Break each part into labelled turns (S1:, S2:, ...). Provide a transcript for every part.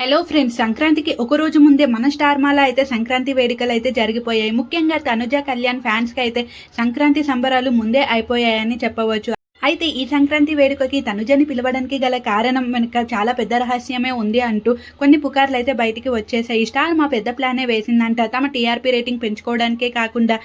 S1: Hello friends సంక్రాంతికి ఒక రోజు ముందే మన స్టార్ మాల అయితే సంక్రాంతి వేడుకలు అయితే జరిగిపోయాయి. ముఖ్యంగా తనుజ కళ్యాణ్ ఫ్యాన్స్కి అయితే సంక్రాంతి సంబరాలు ముందే అయిపోయాయని చెప్పవచ్చు. అయితే ఈ సంక్రాంతి వేడుకకి తనుజని పిలవడానికి గల కారణం వెనుక చాలా పెద్ద రహస్యమే ఉంది అంటూ కొన్ని పుకార్లు అయితే బయటికి వచ్చేసాయి స్టార్ మా పెద్ద ప్లానే వేసిందంట. తమ టీఆర్పీ రేటింగ్ పెంచుకోవడానికే కాకుండా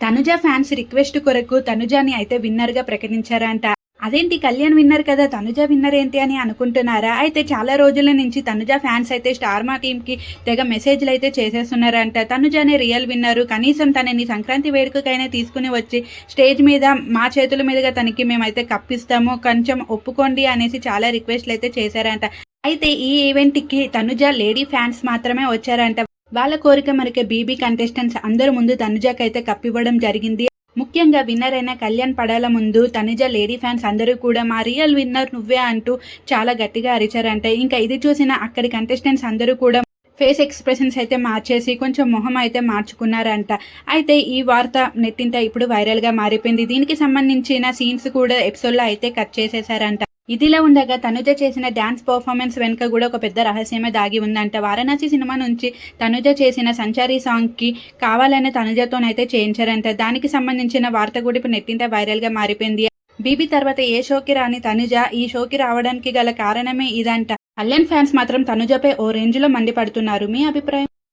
S1: తనుజ ఫ్యాన్స్ రిక్వెస్ట్ కొరకు తనుజాని అయితే విన్నర్గా ప్రకటించారంట. అదేంటి కళ్యాణ్ విన్నర్ కదా తనుజ విన్నర్ ఏంటి అని అనుకుంటున్నారా? అయితే చాలా రోజుల నుంచి తనుజ ఫ్యాన్స్ అయితే స్టార్ మా టీమ్కి తెగ మెసేజ్లు అయితే చేసేస్తున్నారంట. తనుజనే రియల్ విన్నరు. కనీసం తనని సంక్రాంతి వేడుకకైనా తీసుకుని వచ్చి స్టేజ్ మీద మా చేతుల మీదుగా తనకి మేమైతే కప్పిస్తాము కొంచెం ఒప్పుకోండి అనేసి చాలా రిక్వెస్ట్లు అయితే చేశారంట. అయితే ఈ ఈవెంట్కి తనుజ లేడీ ఫ్యాన్స్ మాత్రమే వచ్చారంట. వాళ్ళ కోరిక మనకి బీబీ కంటెస్టెంట్స్ అందరి ముందు తనుజకైతే కప్పివ్వడం జరిగింది. ముఖ్యంగా విన్నర్ అయిన కళ్యాణ్ పడాల ముందు తనుజ లేడీ ఫ్యాన్స్ అందరూ కూడా మా రియల్ విన్నర్ నువ్వే అంటూ చాలా గట్టిగా అరిచారంట. ఇంకా ఇది చూసిన అక్కడి కంటెస్టెంట్స్ అందరూ కూడా ఫేస్ ఎక్స్ప్రెషన్స్ అయితే మార్చేసి కొంచెం మొహం అయితే మార్చుకున్నారంట. అయితే ఈ వార్త నెట్టింట ఇప్పుడు వైరల్గా మారిపోయింది. దీనికి సంబంధించిన సీన్స్ కూడా ఎపిసోడ్లో అయితే కట్ చేసేసారంట. ఇదిలా ఉండగా తనుజ చేసిన డాన్స్ పర్ఫార్మెన్స్ వెనుక కూడా ఒక పెద్ద రహస్యమే దాగి ఉందంట. వారణాసి సినిమా నుంచి తనుజ చేసిన సంచారి సాంగ్కి కావాలనే తనుజతోనైతే చేయించారంట. దానికి సంబంధించిన వార్త కూడా ఇప్పుడు నెట్టింట వైరల్గా మారిపోయింది. బీబీ తర్వాత ఏ షోకి రాని తనుజ ఈ షోకి రావడానికి గల కారణమే ఇదంట. అల్లెన్ ఫ్యాన్స్ మాత్రం తనుజపై ఓ రేంజ్లో మండిపడుతున్నారు. మీ అభిప్రాయం?